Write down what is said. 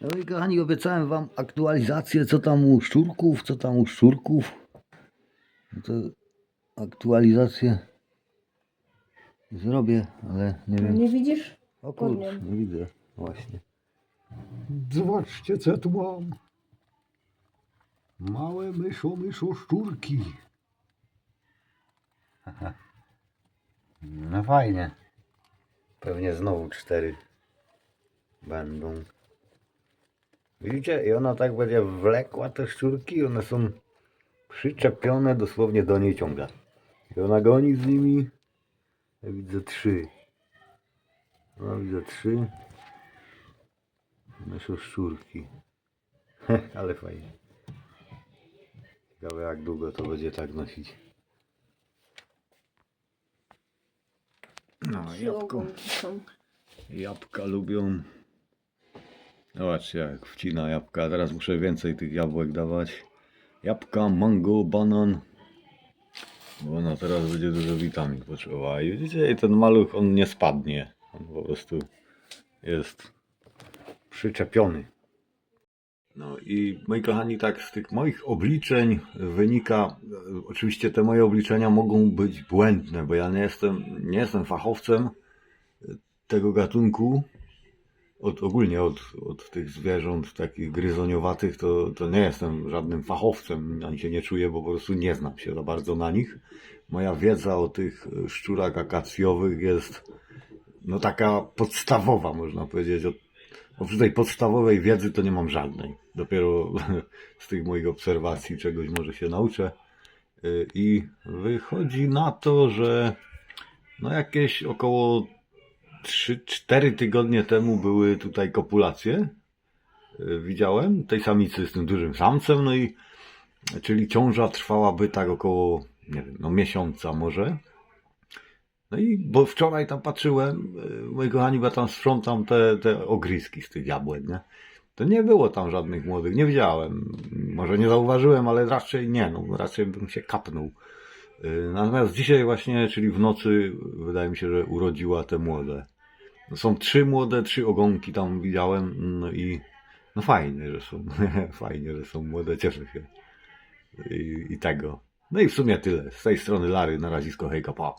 No i kochani, obiecałem wam aktualizację, co tam u szczurków, co tam u szczurków. No to aktualizację zrobię, ale nie wiem. Nie widzisz? O kurczę, nie widzę. Właśnie. Zobaczcie, co ja tu mam. Małe myszo, myszo szczurki. No fajnie. Pewnie znowu cztery będą. Widzicie? I ona tak będzie wlekła te szczurki, one są przyczepione, dosłownie do niej ciąga. I ona goni z nimi. Ja widzę trzy. No widzę trzy. Myślę szczurki. Ale fajnie. Ciekawe jak długo to będzie tak nosić. No, jabłko. Jabłka lubią. Zobaczcie jak wcina jabłka. Teraz muszę więcej tych jabłek dawać. Jabłka, mango, banan. Bo ona teraz będzie dużo witamin potrzebowała. I widzicie, ten maluch on nie spadnie. On po prostu jest przyczepiony. No i moi kochani, tak z tych moich obliczeń wynika, oczywiście te moje obliczenia mogą być błędne, bo ja nie jestem, nie jestem fachowcem tego gatunku, od, ogólnie od, od tych zwierząt takich gryzoniowatych, to, to nie jestem żadnym fachowcem, ani się nie czuję, bo po prostu nie znam się za bardzo na nich. Moja wiedza o tych szczurach akacjowych jest no taka podstawowa, można powiedzieć. Oprócz tej podstawowej wiedzy to nie mam żadnej. Dopiero z tych moich obserwacji czegoś może się nauczę. Y, I wychodzi na to, że no jakieś około 3-4 tygodnie temu były tutaj kopulacje. Y, Widziałem tej samicy z tym dużym samcem, no i czyli ciąża trwałaby tak około, nie wiem, no miesiąca może. No i bo wczoraj tam patrzyłem, y, moi kochani, bo ja tam sprzątam te, te ogryzki z tych jabłek, nie? To nie było tam żadnych młodych, nie widziałem. Może nie zauważyłem, ale raczej nie, no raczej bym się kapnął. Y, Natomiast dzisiaj właśnie, czyli w nocy, wydaje mi się, że urodziła te młode. Są trzy młode, trzy ogonki tam widziałem, no i no fajnie, że są, fajnie, że są młode, cieszę się. I, I tego. No i w sumie tyle. Z tej strony Lary, na razisko, hejka, pa.